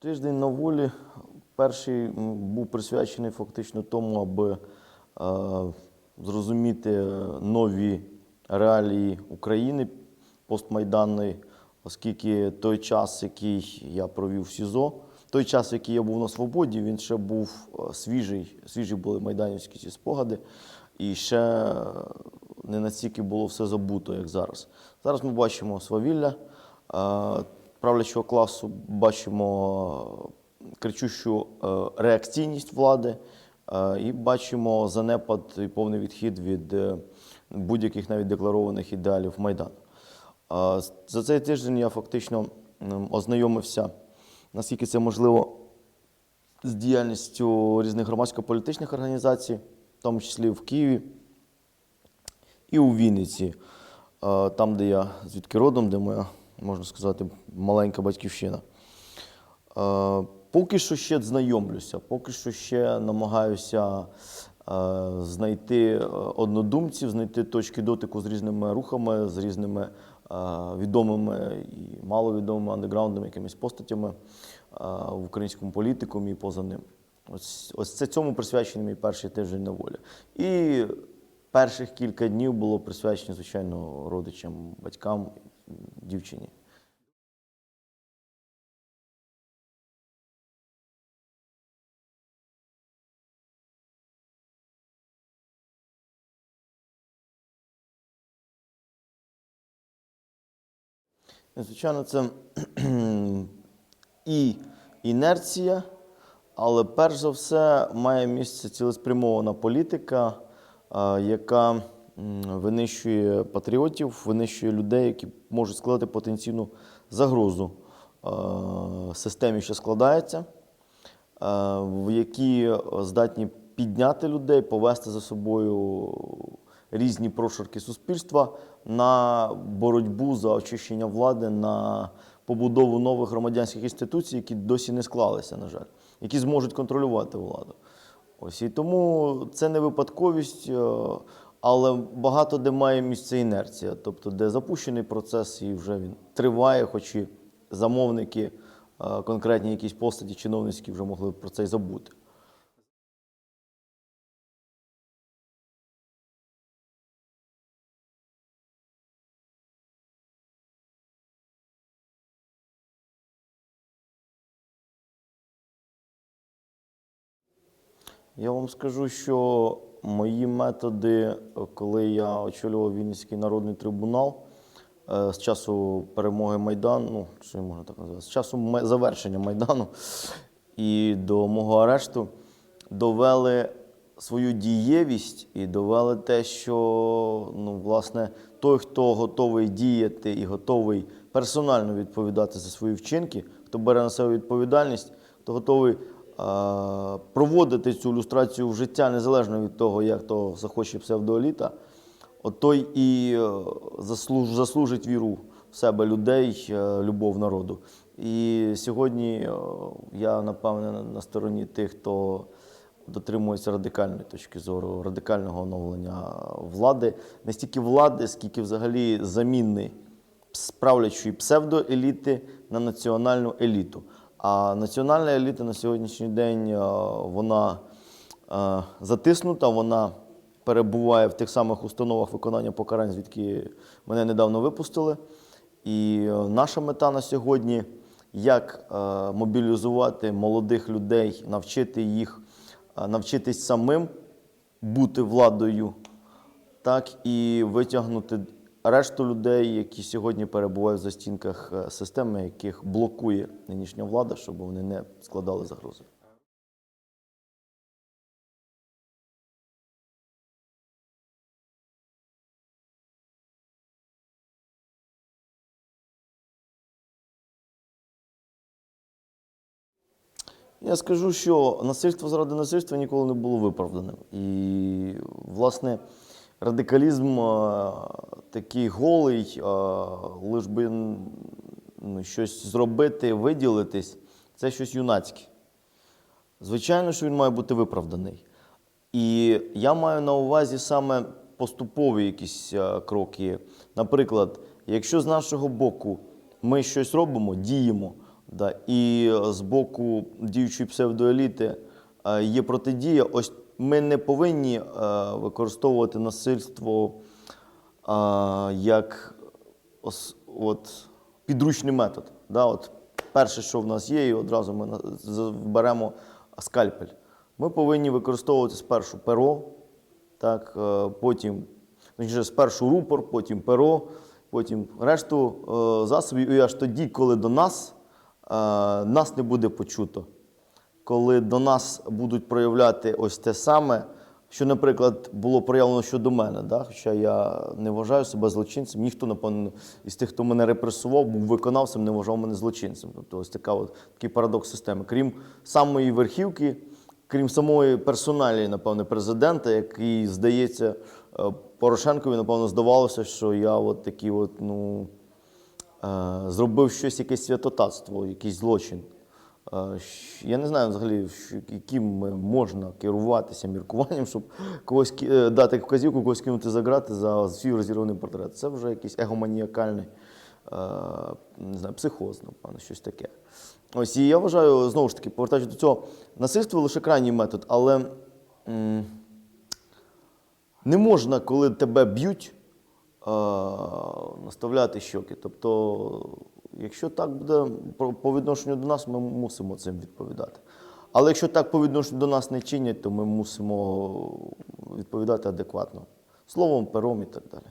Тиждень на волі. Перший був присвячений фактично тому, аби е, зрозуміти нові реалії України постмайданної, оскільки той час, який я провів в СІЗО, той час, який я був на свободі, він ще був е, свіжий, свіжі були майданівські ці спогади, і ще е, не настільки було все забуто, як зараз. Зараз ми бачимо свавілля. Е, правлячого класу, бачимо е, кричущу е, реакційність влади е, і бачимо занепад і повний відхід від будь-яких навіть декларованих ідеалів Майдану. За цей тиждень я фактично ознайомився, наскільки це можливо, з діяльністю різних громадсько-політичних організацій, в тому числі в Києві і у Вінниці, там, де я звідки родом, де моя, можна сказати, маленька батьківщина. Е, Поки що ще знайомлюся, поки що ще намагаюся е, знайти е, однодумців, знайти точки дотику з різними рухами, з різними відомими і маловідомими андеграундними якимись постатями в українському політикумі і поза ним. Ось, ось це цьому присвячений мій перший тиждень на волі. І перших кілька днів було присвячено, звичайно, родичам, батькам, дівчині. Звичайно, це і інерція, але перш за все має місце цілеспрямована політика, яка м, винищує патріотів, винищує людей, які можуть складати потенційну загрозу системі, що складається, в які здатні підняти людей, повести за собою різні прошарки суспільства на боротьбу за очищення влади, на побудову нових громадянських інституцій, які досі не склалися, на жаль, які зможуть контролювати владу. Ось і тому це не випадковість, е, але багато де має місце інерція, тобто де запущений процес і вже він триває, хоч і замовники, е, конкретні якісь постаті чиновницькі вже могли б про це й забути. Я вам скажу, що мої методи, коли я очолював Вінницький народний трибунал е, з часу перемоги Майдану, ну, можна так назвати, з часу завершення Майдану і до мого арешту, довели свою дієвість і довели те, що ну, власне, той, хто готовий діяти і готовий персонально відповідати за свої вчинки, хто бере на себе відповідальність, хто готовий проводити цю люстрацію в життя незалежно від того, як то захоче псевдоеліта, от той і е, заслуж, заслужить віру в себе людей, е, любов народу. І сьогодні е, я, напевне, на- стороні тих, хто дотримується радикальної точки зору, радикального оновлення влади, не стільки влади, скільки взагалі заміни правлячої псевдоеліти на національну еліту. А національна еліта на сьогоднішній день е, вона е, затиснута, вона перебуває в тих самих установах виконання покарань, звідки мене недавно випустили. І е, наша мета на сьогодні як мобілізувати молодих людей, навчити їх, навчитись самим бути владою, так і витягнути решту людей, які сьогодні перебувають за стінках е, системи, яких блокує нинішня влада, щоб вони не складали загрози. Я скажу, що насильство заради насильства ніколи не було виправданим. І, власне, радикалізм е, такий голий, е, лиш би щось зробити, виділитись, це щось юнацьке. Звичайно, що він має бути виправданий. І я маю на увазі саме поступові якісь е, кроки. Наприклад, якщо з нашого боку ми щось робимо, діємо, Да. І з боку діючої псевдоеліти є протидія. Ось ми не повинні е, використовувати насильство е, як от, підручний метод. Да? От перше, що в нас є, і одразу ми беремо скальпель. Ми повинні використовувати спершу перо, так, е, потім спершу рупор, потім перо, потім решту засобів. І аж тоді, коли до нас, нас не буде почуто. Коли до нас будуть проявляти ось те саме, що, наприклад, було проявлено щодо мене, да? хоча я не вважаю себе злочинцем. Ніхто, напевно, із тих, хто мене репресував, був виконавцем, не вважав мене злочинцем. Тобто ось така от, такий парадокс системи. Крім самої верхівки, крім самої персоналії, напевно, президента, який, здається, е, Порошенкові, напевно, здавалося, що я от такий от, ну, е, зробив щось, якесь святотатство, якийсь злочин. Я не знаю взагалі, яким можна керуватися міркуванням, щоб когось е, дати вказівку, когось кинути за грати за свій розірваний портрет. Це вже якийсь егоманіакальний е, не знаю, психоз, напевно, щось таке. Ось і я вважаю, знову ж таки, повертаючись до цього, насильство лише крайній метод, але м, не можна, коли тебе б'ють, е, наставляти щоки. Тобто, якщо так буде по- відношенню до нас, ми мусимо цим відповідати. Але якщо так по відношенню до нас не чинять, то ми мусимо відповідати адекватно. Словом, пером і так далі.